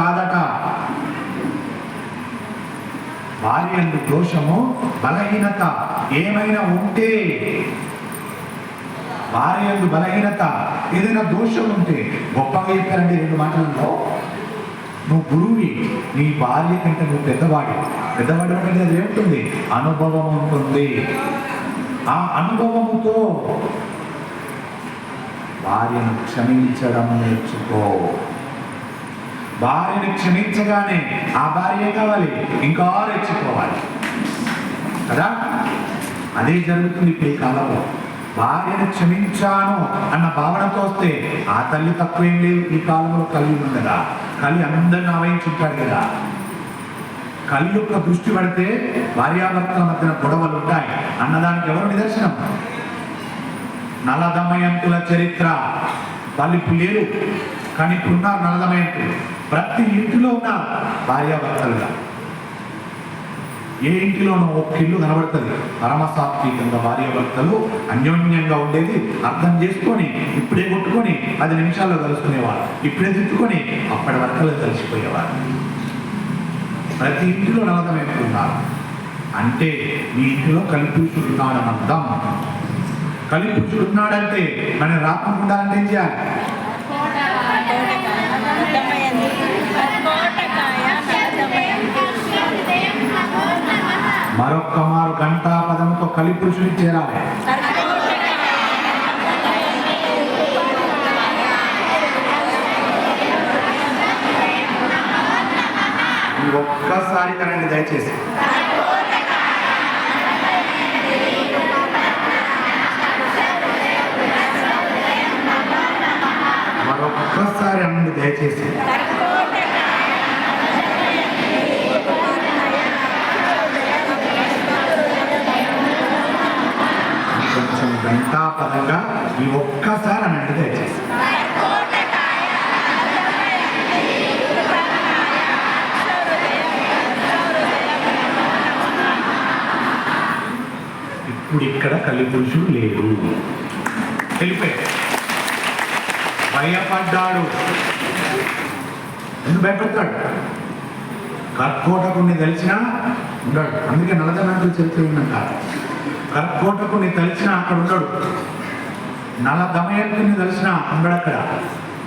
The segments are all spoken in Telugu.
కాదట. భార్య దోషము బలహీనత ఏమైనా ఉంటే భార్య బలహీనత ఏదైనా దోషం ఉంటే గొప్పగా చెప్పారండి రెండు మాటలలో. నువ్వు గురువి నీ భార్య కంటే నువ్వు పెద్దవాడి. పెద్దవాడి అంటే అది ఏముంటుంది? అనుభవం ఉంటుంది. ఆ అనుభవముతో భార్యను క్షమించడం నేర్చుకో. భార్యని క్షమించగానే ఆ భార్య కావాలి? ఇంకా రెచ్చిపోవాలి. కదా? అదే జరుగుతుంది ఇప్పుడు ఈ కాలంలో. భార్యను క్షమించాను అన్న భావనతో వస్తే ఆ తల్లి తక్కువేం లేదు ఈ కాలంలో కలిగి ఉంది కదా కలి అందరిని ఆవహించుంటాడు కదా. కలి యొక్క దృష్టి పడితే భార్యాభర్తల మధ్యన గొడవలు ఉంటాయి. అన్నదానికి ఎవరు నిదర్శనం? నలదమయంతుల చరిత్ర. వాళ్ళు ఇప్పుడు లేరు కానీ ఇప్పుడున్నారు నలదమయంతులు. ప్రతి ఇంటిలో ఉన్న భార్యాభర్తలుగా. ఏ ఇంటిలోనూ ఒక ఇల్లు కనబడుతుంది? పరమసాత్వికంగా భార్యాభర్తలు అన్యోన్యంగా ఉండేది అర్థం చేసుకొని ఇప్పుడే కొట్టుకొని పది నిమిషాల్లో కలుసుకునేవారు. ఇప్పుడే తిట్టుకొని అప్పటి వరకు కలిసిపోయేవారు ప్రతి ఇంటిలో నలదమయంతులు ఉన్నారు అంటే మీ ఇంటిలో కలిపూచుడున్నాడని అర్థం. కలిపూచుడున్నాడంటే మనం రాకుండా అంటే ఏం చేయాలి మరొక్క మారు గంటా పదంతో కలిపురుషుని చేరాలి. ఒక్కసారి తనండి దయచేసి. ఒక్కసారి అనండి దయచేసి. కొంచెం గంటా ఈ ఒక్కసారి అనండి దయచేసి. ఇప్పుడు ఇక్కడ కలిపురుషుడు లేడు. వెళ్ళిపోయాడు భయపడ్డాడు. ఎందుకు భయపడతాడు? కర్కోటకుని తెలిసినా ఉండడు. అందుకే నలదనాడు చరిత్ర ఉందంట కర్కోటకుని తెలిసినా అక్కడ ఉండడు. నల దమయంతుని తెలిసినా ఉండడు అక్కడ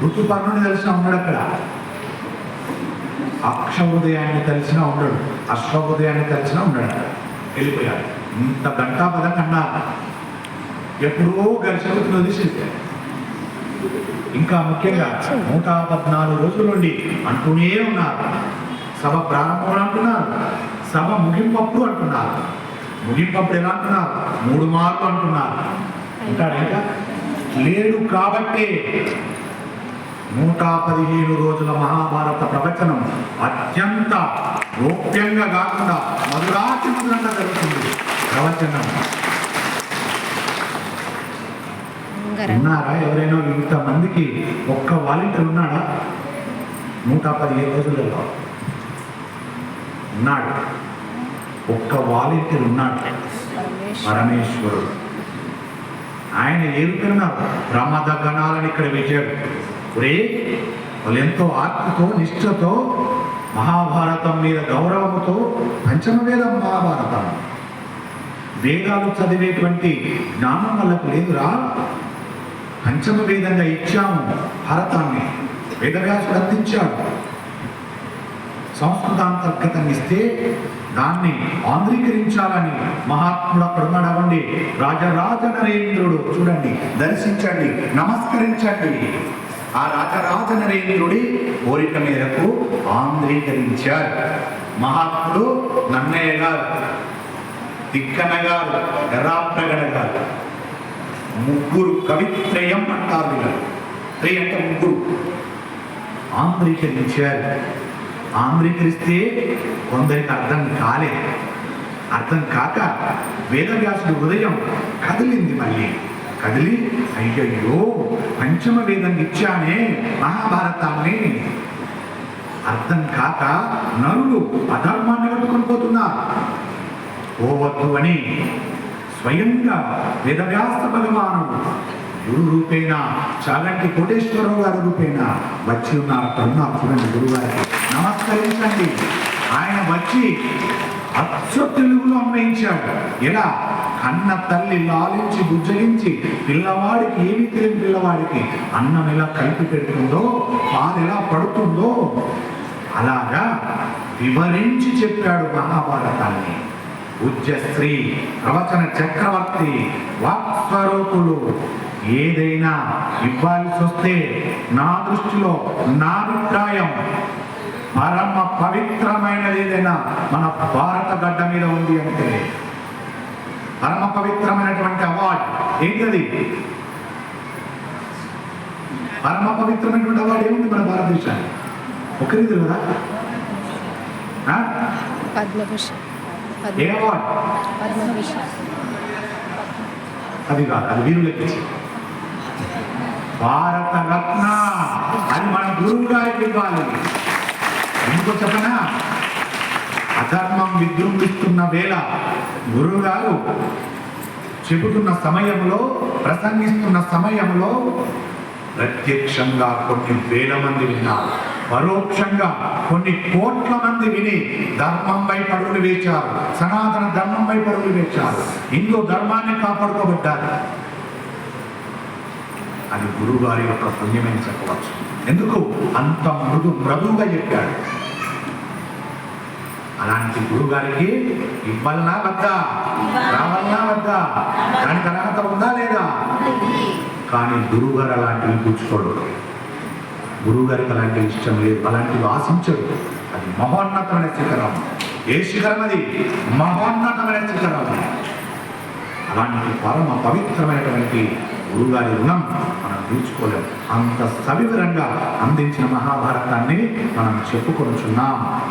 ఋతుపర్ణుని తెలిసినా ఉండడు అక్కడ అక్షోదయాన్ని తెలిసినా ఉండడు. అశ్వ ఉదయాన్ని తెలిసినా ఉండడు. వెళ్ళిపోయాడు. ఇంత గంటా పదం కన్నా ఎప్పుడో గడిచిన వదిలేసాడు ఇంకా ముఖ్యంగా నూట పద్నాలుగు రోజుల నుండి అంటూనే ఉన్నారు. సభ ప్రారంభం అంటున్నారు. సభ ముగింపప్పుడు అంటున్నారు. ముగింపప్పుడు ఎలా అంటున్నారు? మూడు మార్లు అంటున్నారు. ఉంటాడు ఇంకా? లేడు కాబట్టే నూట పదిహేను రోజుల మహాభారత ప్రవచనం అత్యంత గోప్యంగా కాకుండా మధురాతి మధురంగా జరుగుతుంది. ప్రవచనం. ఉన్నారా? ఎవరైనా ఇంతమందికి ఒక్క వాలంటీర్ ఉన్నాడా? నూట పదిహేను రోజులలో. ఉన్నాడు. ఒక్క వాలంటీర్ ఉన్నాడు. పరమేశ్వరుడు. ఆయన ఏరుతున్నారు ప్రమాద గణాలను ఇక్కడ పెట్టాడు ఒరే వాళ్ళు ఎంతో ఆత్మతో నిష్ఠతో మహాభారతం మీద గౌరవముతో పంచమ వేదం మహాభారతం. వేదాలు చదివేటువంటి జ్ఞానం వాళ్ళకు లేదురా. పంచమ వేదంగా ఇచ్చాము భారతాన్ని. వేదవ్యాసుడు అందించాడు సంస్కృతాంతర్గతం ఇస్తే దాన్ని ఆంధ్రీకరించాలని మహాత్ముడు అక్కడ ఉన్నాడవండి రాజరాజ నరేంద్రుడు చూడండి దర్శించండి నమస్కరించండి. ఆ రాజరాజ నరేంద్రుడి కోరిక మేరకు ఆంధ్రీకరించారు మహాత్ముడు నన్నయ్య గారు తిక్కన గారు ఎర్రాప్రగడ గారు. ముగ్గురు కవిత్రయం అంటారు. వీళ్ళు త్రీ అంటే ముగ్గురు. ఆంధ్రీకరించారు. ఆంధ్రీకరిస్తే కొందరికి అర్థం కాలేదు అర్థం కాక వేదవ్యాసుడు హృదయం కదిలింది మళ్ళీ. కదిలి అయ్యయ్యో పంచమ వేదం ఇచ్చానే మహాభారతాన్ని. అర్థం కాక నరులు అధర్మాన్ని పట్టుకొని పోతున్నారు. పోవద్దు అని స్వయంగా వేదవ్యాస భగవానుడు గురు రూపేణ చాగంటి కోటేశ్వరరావు గారి రూపేణ వచ్చి ఉన్నారు. అక్కడ ఉన్నారు చూడండి గురువు గారికి నమస్కరించండి. ఆయన వచ్చి అచ్చ తెలుగులో అన్వయించాడు. ఎలా? అన్న తల్లి లాలించి బుజ్జగించి పిల్లవాడికి ఏమి తెలియని పిల్లవాడికి అన్నం ఎలా కలిపి పెడుతుందో పాలు ఎలా పడుతుందో అలాగా వివరించి చెప్పాడు మహాభారతాన్ని. పూజ్యశ్రీ ప్రవచన చక్రవర్తి వాక్స్వరూపులు. ఏదైనా ఇవ్వాల్సి వస్తే నా దృష్టిలో నా అభిప్రాయం. పరమ పవిత్రమైనది ఏదైనా మన భారత గడ్డ మీద ఉంది అంటే పరమ పవిత్రమైనటువంటి అవార్డు ఏంటది? పరమ పవిత్రమైనటువంటి అవార్డు ఏముంది మన భారతదేశానికి? ఒకరిది కదా? ఆ? పద్మభూషణ్. అది కాదు అది వీరులకి భారత రత్న అది మన గురువు గారికి ఇవ్వాలి. ఎందుకో చెప్పనా? అధర్మం విజృంభిస్తున్న వేళ గురువు గారు చెబుతున్న సమయంలో ప్రసంగిస్తున్న సమయంలో ప్రత్యక్షంగా కొన్ని వేల మంది విన్నారు. పరోక్షంగా కొన్ని కోట్ల మంది విని ధర్మంపై పరుగులు వేచారు సనాతన ధర్మంపై పరుగులు వేచారు హిందూ ధర్మాన్ని కాపాడుకోబడ్డారు. అది గురుగారి యొక్క పుణ్యమని చెప్పవచ్చు. ఎందుకు? అంత మృదు మృదువుగా చెప్పాడు. అలాంటి గురుగారికి ఇవ్వాలనా వద్దా? రావాలనా వద్దా? దానికి అర్హత ఉందా లేదా? కానీ గురువుగారు అలాంటివి పుచ్చుకోడు గురువు గారికి అలాంటి ఇష్టం లేదు అలాంటివి ఆశించడు అది మహోన్నతమైన శిఖరం. ఏ శిఖరం అది? మహోన్నతమైన శిఖరం. అలాంటి పరమ పవిత్రమైనటువంటి గురుగారి రుణం మనం తీర్చుకోలేము అంత సవివరంగా అందించిన మహాభారతాన్ని మనం చెప్పుకొనుచున్నాం.